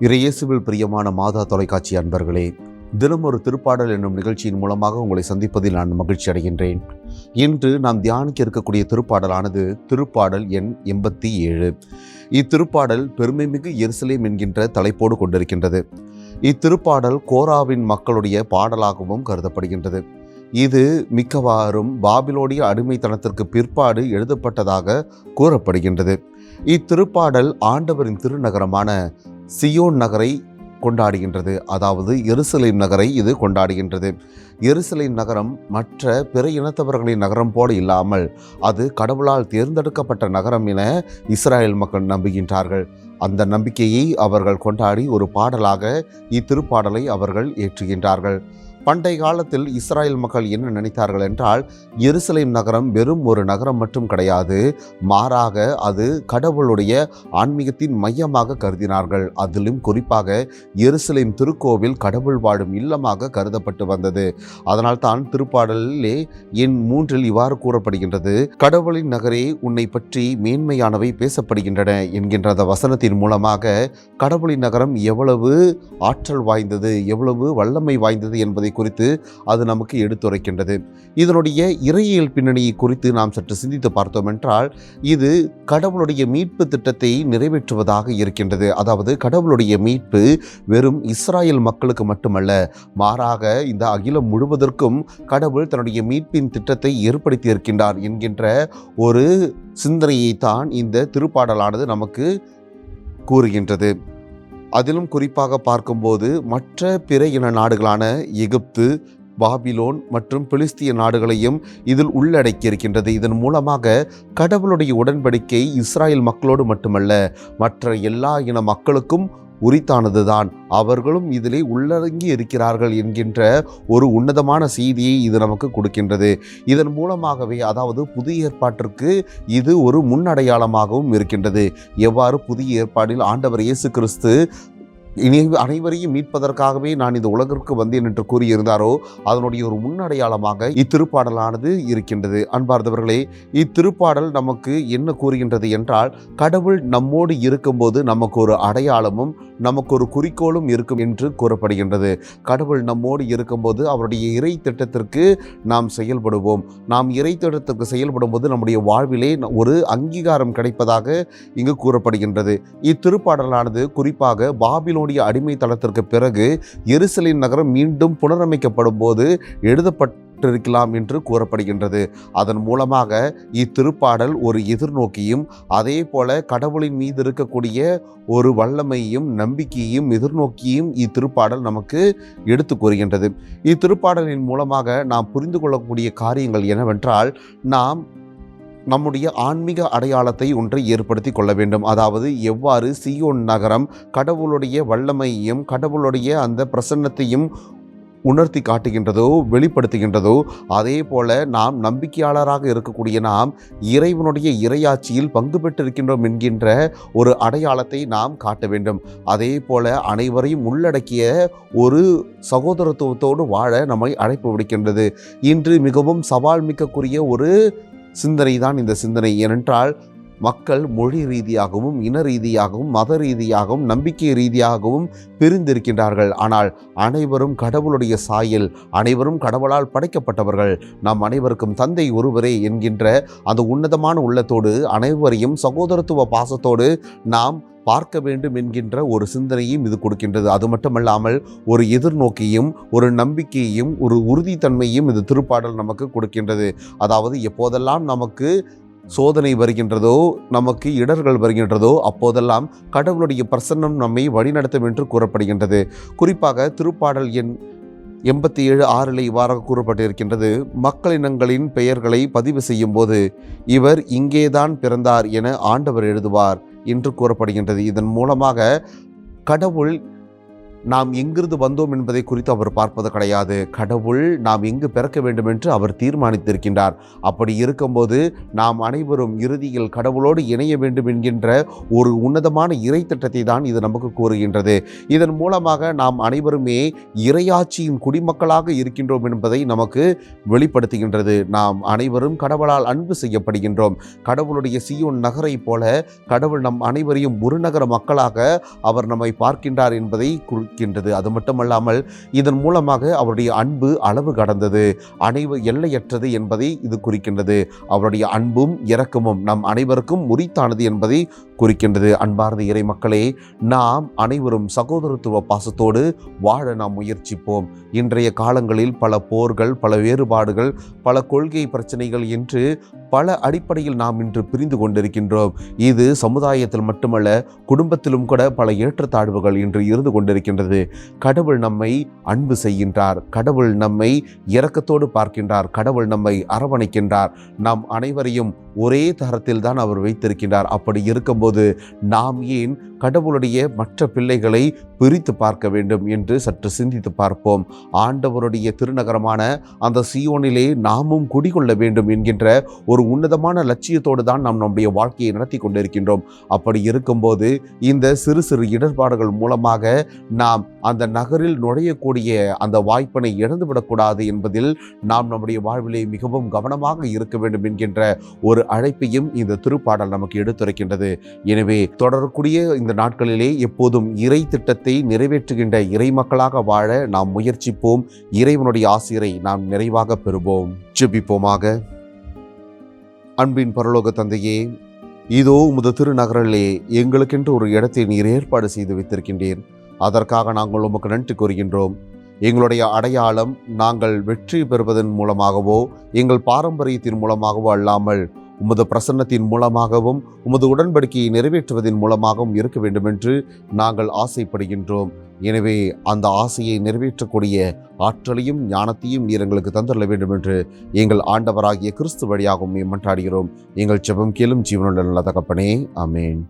இறையேசுவில் பிரியமான மாதா தொலைக்காட்சி அன்பர்களே தினம் ஒரு திருப்பாடல் என்னும் நிகழ்ச்சியின் மூலமாக உங்களை சந்திப்பதில் நான் மகிழ்ச்சி அடைகின்றேன். இன்று நாம் தியானிக்க இருக்கக்கூடிய திருப்பாடலானது திருப்பாடல் எண் எண்பத்தி ஏழு. இத்திருப்பாடல் பெருமைமிகு எருசலேம் என்கின்ற தலைப்போடு கொண்டிருக்கின்றது. இத்திருப்பாடல் கோராவின் மக்களுடைய பாடலாகவும் கருதப்படுகின்றது. இது மிக்கவாறும் பாபிலோடிய அடிமைத்தனத்திற்கு பிற்பாடு எழுதப்பட்டதாக கூறப்படுகின்றது. இத்திருப்பாடல் ஆண்டவரின் திருநகரமான சியோன் நகரை கொண்டாடுகின்றது. அதாவது எருசலேம் நகரை இது கொண்டாடுகின்றது. எருசலேம் நகரம் மற்ற பிற இனத்தவர்களின் நகரம் போல இல்லாமல் அது கடவுளால் தேர்ந்தெடுக்கப்பட்ட நகரம் என இஸ்ராயேல் மக்கள் நம்புகின்றார்கள். அந்த நம்பிக்கையை அவர்கள் கொண்டாடி ஒரு பாடலாக இத்திருப்பாடலை அவர்கள் ஏற்றுகின்றார்கள் பண்டைய காலத்தில் இஸ்ராயேல் மக்கள் என்ன நினைத்தார்கள் என்றால் எருசலேம் நகரம் வெறும் ஒரு நகரம் மட்டும் கிடையாது மாறாக அது கடவுளுடைய ஆன்மீகத்தின் மையமாக கருதினார்கள். அதிலும் குறிப்பாக எருசலேம் திருக்கோவில் கடவுள் வாழும் இல்லமாக கருதப்பட்டு வந்தது. அதனால் தான் திருப்பாடலிலே என் மூன்றில் இவ்வாறு கூறப்படுகின்றது கடவுளின் நகரே உன்னை பற்றி மேன்மையானவை பேசப்படுகின்றன என்கின்ற அந்த வசனத்தின் மூலமாக கடவுளின் நகரம் எவ்வளவு ஆற்றல் வாய்ந்தது எவ்வளவு வல்லமை வாய்ந்தது என்பதை குறித்து அது நமக்கு எடுத்துரைக்கின்றது. இதனுடைய இறையியல் பின்னணியை குறித்து நாம் சற்று சிந்தித்து பார்த்தோம் என்றால் இது கடவுளுடைய மீட்பு திட்டத்தை நிறைவேற்றுவதாக இருக்கின்றது. அதாவது கடவுளுடைய மீட்பு வெறும் இஸ்ராயல் மக்களுக்கு மட்டுமல்ல மாறாக இந்த அகிலம் முழுவதற்கும் கடவுள் தன்னுடைய மீட்பின் திட்டத்தை ஏற்படுத்தி இருக்கின்றார் என்கின்ற ஒரு சிந்தனையைத்தான் இந்த திருப்பாடலானது நமக்கு கூறுகின்றது. அதிலும் குறிப்பாக பார்க்கும்போது மற்ற பிற இன நாடுகளான எகிப்து பாபிலோன் மற்றும் பிலிஸ்திய நாடுகளையும் இதில் உள்ளடக்கியிருக்கின்றது. இதன் மூலமாக கடவுளுடைய உடன்படிக்கை இஸ்ராயல் மக்களோடு மட்டுமல்ல மற்ற எல்லா இன மக்களுக்கும் உரித்தானதுதான். அவர்களும் இதிலே உள்ளடங்கி இருக்கிறார்கள் என்கின்ற ஒரு உன்னதமான செய்தியை இது நமக்கு கொடுக்கின்றது. இதன் மூலமாகவே அதாவது புதிய ஏற்பாட்டிற்கு இது ஒரு முன்னடையாளமாகவும் இருக்கின்றது. எவ்வாறு புதிய ஏற்பாடில் ஆண்டவர் இயேசு கிறிஸ்து இனி அனைவரையும் மீட்பதற்காகவே நான் இந்த உலகிற்கு வந்தேன் என்று கூறியிருந்தாரோ அதனுடைய ஒரு முன்னடையாளமாக இத்திருப்பாடலானது இருக்கின்றது. அன்பார்ந்தவர்களே இத்திருப்பாடல் நமக்கு என்ன கூறுகின்றது என்றால் கடவுள் நம்மோடு இருக்கும்போது நமக்கு ஒரு அடையாளமும் நமக்கு ஒரு குறிக்கோளும் இருக்கும் என்று கூறப்படுகின்றது. கடவுள் நம்மோடு இருக்கும்போது அவருடைய இறை திட்டத்திற்கு நாம் செயல்படுவோம். நாம் இறை திட்டத்திற்கு செயல்படும் போது நம்முடைய வாழ்விலே ஒரு அங்கீகாரம் கிடைப்பதாக இங்கு கூறப்படுகின்றது. இத்திருப்பாடலானது குறிப்பாக அடிமை அடிமைத்தளத்திற்கு பிறகு எருசலேம் நகரம் மீண்டும் புனரமைக்கப்படும் போது எழுதப்பட்டிருக்கலாம் என்று கூறப்படுகின்றது. அதன் மூலமாக இத்திருப்பாடல் ஒரு எதிர்நோக்கியும் அதே போல கடவுளின் மீது இருக்கக்கூடிய ஒரு வல்லமையும் நம்பிக்கையும் எதிர்நோக்கியும் இத்திருப்பாடல் நமக்கு எடுத்து கூறுகின்றது. இத்திருப்பாடலின் மூலமாக நாம் புரிந்து கொள்ளக்கூடிய காரியங்கள் என்னவென்றால் நாம் நம்முடைய ஆன்மீக அடையாளத்தை ஒன்றை ஏற்படுத்தி கொள்ள வேண்டும். அதாவது எவ்வாறு சியோன் நகரம் கடவுளுடைய வல்லமையையும் கடவுளுடைய அந்த பிரசன்னத்தையும் உணர்த்தி காட்டுகின்றதோ வெளிப்படுத்துகின்றதோ அதே போல நாம் நம்பிக்கையாளராக இருக்கக்கூடிய நாம் இறைவனுடைய இரையாட்சியில் பங்கு பெற்றிருக்கின்றோம் என்கின்ற ஒரு அடையாளத்தை நாம் காட்ட வேண்டும். அதே போல அனைவரையும் உள்ளடக்கிய ஒரு சகோதரத்துவத்தோடு வாழ நம்மை அழைப்பு விடுக்கின்றது. இன்று மிகவும் சவால் மிக்கக்கூடிய ஒரு சிந்தனை தான் இந்த சிந்தனை. ஏனென்றால் மக்கள் மொழி ரீதியாகவும் இன ரீதியாகவும் மத ரீதியாகவும் நம்பிக்கை ரீதியாகவும் பிரிந்திருக்கின்றார்கள். ஆனால் அனைவரும் கடவுளுடைய சாயல் அனைவரும் கடவுளால் படைக்கப்பட்டவர்கள். நாம் அனைவருக்கும் தந்தை ஒருவரே என்கின்ற அந்த உன்னதமான உள்ளத்தோடு அனைவரையும் சகோதரத்துவ பாசத்தோடு நாம் பார்க்க வேண்டும் என்கின்ற ஒரு சிந்தனையும் இது கொடுக்கின்றது. அது மட்டுமல்லாமல் ஒரு எதிர்நோக்கியும் ஒரு நம்பிக்கையையும் ஒரு உறுதித்தன்மையும் இது திருப்பாடல் நமக்கு கொடுக்கின்றது. அதாவது எப்போதெல்லாம் நமக்கு சோதனை வருகின்றதோ நமக்கு இடர்கள் வருகின்றதோ அப்போதெல்லாம் கடவுளுடைய பிரசன்னம் நம்மை வழிநடத்தும் என்று கூறப்படுகின்றது. குறிப்பாக திருப்பாடல் எண் எண்பத்தி ஏழு ஆறில் இவ்வாறாக கூறப்பட்டிருக்கின்றது. மக்களினங்களின் பெயர்களை பதிவு செய்யும் போது இவர் இங்கேதான் பிறந்தார் என ஆண்டவர் எழுதுவார். என்று கூறப்படுகின்றது. இதன் மூலமாக கடவுள் நாம் எங்கிருந்து வந்தோம் என்பதை குறித்து அவர் பார்ப்பது கிடையாது. கடவுள் நாம் எங்கு பிறக்க வேண்டும் என்று அவர் தீர்மானித்திருக்கின்றார். அப்படி இருக்கும்போது நாம் அனைவரும் இறுதியில் கடவுளோடு இணைய வேண்டும் என்கின்ற ஒரு உன்னதமான இறை திட்டத்தை தான் இது நமக்கு கூறுகின்றது. இதன் மூலமாக நாம் அனைவருமே இறையாட்சியின் குடிமக்களாக இருக்கின்றோம் என்பதை நமக்கு வெளிப்படுத்துகின்றது. நாம் அனைவரும் கடவுளால் அன்பு செய்யப்படுகின்றோம். கடவுளுடைய சியோன் நகரை போல கடவுள் நம் அனைவரையும் ஒரு நகர மக்களாக அவர் நம்மை பார்க்கின்றார் என்பதை இருக்கின்றது. அது மட்டுமல்லாமல் இதன் மூலமாக அவருடைய அன்பு அளவு கடந்தது. அனைவு எல்லையற்றது என்பதை இது குறிக்கின்றது. அவருடைய அன்பும் இரக்கமும் நம் அனைவருக்கும் உரித்தானது என்பதை குறிக்கின்றது. அன்பார்ந்த இறை மக்களே நாம் அனைவரும் சகோதரத்துவ பாசத்தோடு வாழ நாம் முயற்சிப்போம். இன்றைய காலங்களில் பல போர்கள் பல வேறுபாடுகள் பல கொள்கை பிரச்சனைகள் என்று பல அடிப்படையில் நாம் இன்று பிரிந்து கொண்டிருக்கின்றோம். இது சமுதாயத்தில் மட்டுமல்ல குடும்பத்திலும் கூட பல ஏற்றத்தாழ்வுகள் இன்று இருந்து கொண்டிருக்கின்றது. கடவுள் நம்மை அன்பு செய்கின்றார். கடவுள் நம்மை இரக்கத்தோடு பார்க்கின்றார். கடவுள் நம்மை அரவணைக்கின்றார். நாம் அனைவரையும் ஒரே தரத்தில் தான் அவர் வைத்திருக்கின்றார். அப்படி இருக்கும்போது நாம் ஏன் கடவுளுடைய மற்ற பிள்ளைகளை பிரித்து பார்க்க வேண்டும் என்று சற்று சிந்தித்து பார்ப்போம். ஆண்டவருடைய திருநகரமான அந்த சியோனிலே நாமும் குடிகொள்ள வேண்டும் என்கின்ற ஒரு உன்னதமான லட்சியத்தோடு தான் நாம் நம்முடைய வாழ்க்கையை நடத்தி கொண்டிருக்கின்றோம். அப்படி இருக்கும்போது இந்த சிறு சிறு இடர்பாடுகள் மூலமாக நாம் அந்த நகரில் நுழையக்கூடிய அந்த வாய்ப்பினை இழந்துவிடக்கூடாது என்பதில் நாம் நம்முடைய வாழ்விலே மிகவும் கவனமாக இருக்க வேண்டும் என்கின்ற ஒரு அழைப்பையும் இந்த திருப்பாடல் நமக்கு எடுத்துரைக்கின்றது. எனவே தொடரக்கூடிய இந்த நாட்களிலே எப்போதும் இறை திட்டத்தை நிறைவேற்றுகின்ற இறை மக்களாக வாழ நாம் முயற்சிப்போம். இறைவனுடைய ஆசிரை நாம் நிறைவாக பெறுவோம். ஜெபிப்போமாக. அன்பின் பரலோக தந்தையே இதோ உமது திருநகரிலே எங்களுக்கென்று ஒரு இடத்தை நீர் ஏற்பாடு செய்து வைத்திருக்கின்றீர். அதற்காக நாங்கள் உமக்கு நன்றி கூறுகின்றோம். எங்களுடைய அடையாளம் நாங்கள் வெற்றி பெறுவதன் மூலமாகவோ எங்கள் பாரம்பரியத்தின் மூலமாகவோ அல்லாமல் உமது பிரசன்னத்தின் மூலமாகவும் உமது உடன்படிக்கையை நிறைவேற்றுவதன் மூலமாகவும் இருக்க வேண்டும் என்று நாங்கள் ஆசைப்படுகின்றோம். எனவே அந்த ஆசையை நிறைவேற்றக்கூடிய ஆற்றலையும் ஞானத்தையும் நீர் எங்களுக்கு தந்துள்ள வேண்டும் என்று எங்கள் ஆண்டவராகிய கிறிஸ்து வழியாகவும் மன்றாடுகிறோம். எங்கள் செபம் கேளும் ஜீவனுள்ள நல்ல தகப்பனே. அமேன்